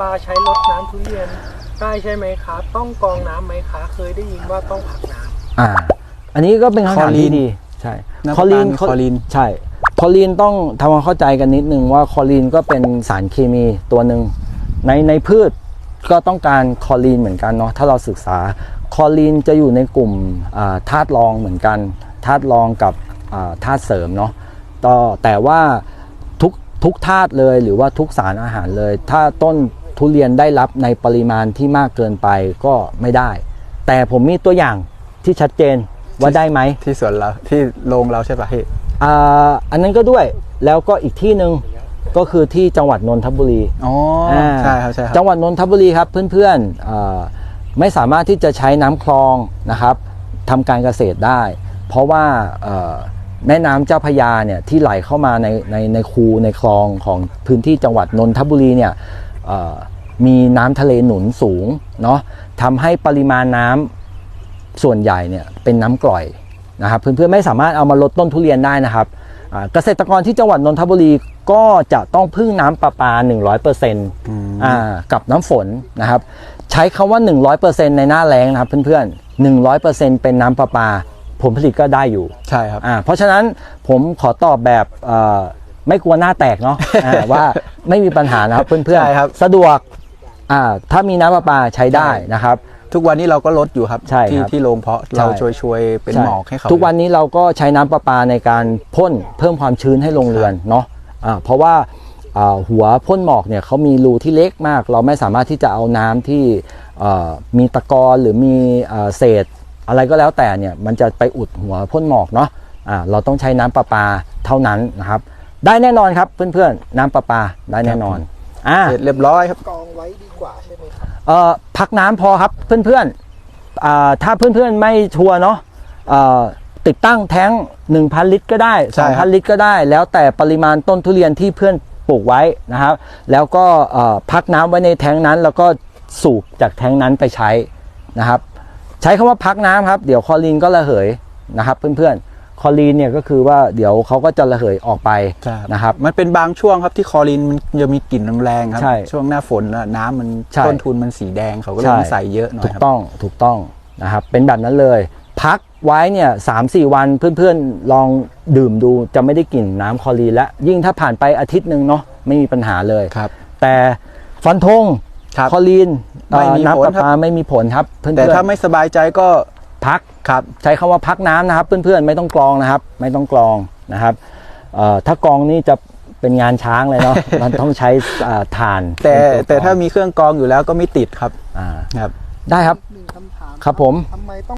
ปาใช้รดน้ำทุเรียนได้ใช่ไหมคะต้องกรองน้ำไหมคะเคยได้ยินว่าต้องผักน้ำ อ่า อันนี้ก็เป็นคำถามคอลีที่นดี ใช่น้ำคอลีนตาลคอลีน ใช่ คอลีนต้องทำความเข้าใจกันนิดนึงว่าคอลีนก็เป็นสารเคมีตัวหนึ่งในในพืชก็ต้องการคอลีนเหมือนกันเนาะถ้าเราศึกษาคอลีนจะอยู่ในกลุ่มอ่าธาตุรองเหมือนกันธาตุรองกับอ่าธาตุเสริมเนาะต่อแต่ว่าทุกทุกธาตุเลยหรือว่าทุกสารอาหารเลย ถ้าต้น ทุเรียนได้รับในปริมาณที่มากเกินไปก็ไม่ได้ แต่ผมมีตัวอย่างที่ชัดเจนว่าได้ไหมที่สวนเราที่โรงเราใช่ปะพี่อ่าอันนั้นก็ด้วยแล้วก็อีกที่หนึ่งก็คือที่จังหวัดนนทบุรีอ๋ออาใช่ครับใช่ครับจังหวัดนนทบุรีครับเพื่อนๆอ่าไม่สามารถที่จะใช้น้ำคลองนะครับทำการเกษตรได้ เพราะว่าเอ่อแม่น้ำเจ้าพระยาเนี่ยที่ไหลเข้ามาในในในคูในคลองของพื้นที่จังหวัดนนทบุรีเนี่ยเอ่อ มีน้ำทะเลหนุนสูงเนาะทำให้ปริมาณน้ำส่วนใหญ่เนี่ยเป็นน้ำกร่อยนะครับเพื่อนๆไม่สามารถเอามาลดต้นทุเรียนได้นะครับอ่าเกษตรกรที่จังหวัดนนทบุรีก็จะต้องพึ่งน้ำประปา 100%อ่ากับน้ำฝนนะครับ ใช้คำว่า 100%ในหน้าแล้งนะครับเพื่อนๆ 100%เป็นน้ำประปา ผลผลิตก็ได้อยู่ ใช่ครับอ่าเพราะฉะนั้นผมขอตอบแบบเอ่อไม่กลัวหน้าแตกเนาะอ่าว่าไม่มีปัญหานะครับเพื่อนใช่ครับๆสะดวก อ่าถ้ามีน้ำประปาใช้ได้นะครับ ทุกวันนี้เราก็ลดอยู่ครับใช่ที่ครับที่โรงเพาะใช่เราช่วยช่วยๆเป็นใช่หมอกให้เขาทุกวันนี้เราก็ใช้น้ำประปาในการพ่นเพิ่มความชื้นให้โรงเรือนเนาะอ่าเพราะว่าอ่าหัวพ่นหมอกเนี่ยเขามีรูที่เล็กมาก เราไม่สามารถที่จะเอาน้ำที่เอ่อมีตะกอนหรือมีเอ่อเศษ อะไรก็แล้วแต่เนี่ยมันจะไปอุดหัวพ่นหมอกเนาะอ่าเราต้องใช้น้ำประปาเท่านั้นนะครับ ได้แน่นอนครับเพื่อนๆน้ำประปาได้แน่นอน อ่าเสร็จเรียบร้อยครับกรองไว้ดีกว่าใช่ไหมครับเอ่อพักน้ำพอครับเพื่อนๆอ่าถ้าเพื่อนๆไม่ชัวร์เนาะเอ่อติดตั้งแท้ง 1,000 ลิตรก็ได้ ใช่ครับ 2,000 ลิตรก็ได้ แล้วแต่ปริมาณต้นทุเรียนที่เพื่อนปลูกไว้นะครับ แล้วก็เอ่อพักน้ำไว้ในแท้งนั้น แล้วก็สูบจากแท้งนั้นไปใช้นะครับ ใช้คำว่าพักน้ำครับ เดี๋ยวคลอรีนก็ระเหยนะครับเพื่อนๆ คลอรีนเนี่ยก็คือว่าเดี๋ยวเขาก็จะระเหยออกไปใช่นะครับ มันเป็นบางช่วงครับที่คลอรินมันจะมีกลิ่นแรงๆครับใช่ช่วงหน้าฝนน่ะน้ำมันใช่ต้นทุนมันสีแดงเขาก็เลยใช่มาใส่เยอะหน่อยถูกครับต้องถูกต้องนะครับ เป็นแบบนั้นเลย พักไว้เนี่ยสามสี่วันเพื่อนๆลองดื่มดูจะไม่ได้กลิ่นน้ำคลอรีนแล้วยิ่งถ้าผ่านไปอาทิตย์หนึ่งเนาะไม่มีปัญหาเลยครับ แต่ฟันธงครับคลอรีนเอ่อไม่มีผลน้ำประครับปาไม่มีผลครับเพื่อนๆแต่ถ้าไม่สบายใจก็ พักครับใช้คำว่าพักน้ำนะครับ เพื่อนๆไม่ต้องกรองนะครับ ไม่ต้องกรองนะครับเอ่อถ้ากรองนี่จะเป็นงานช้างเลยเนาะมันต้องใช้อ่าถ่าน แต่เป็นวแต่กรองถ้ามีเครื่องกรองอยู่แล้วก็ไม่ติดครับอ่าครับ ได้ครับหนึ่งคำถามครับผมทำไมต้อง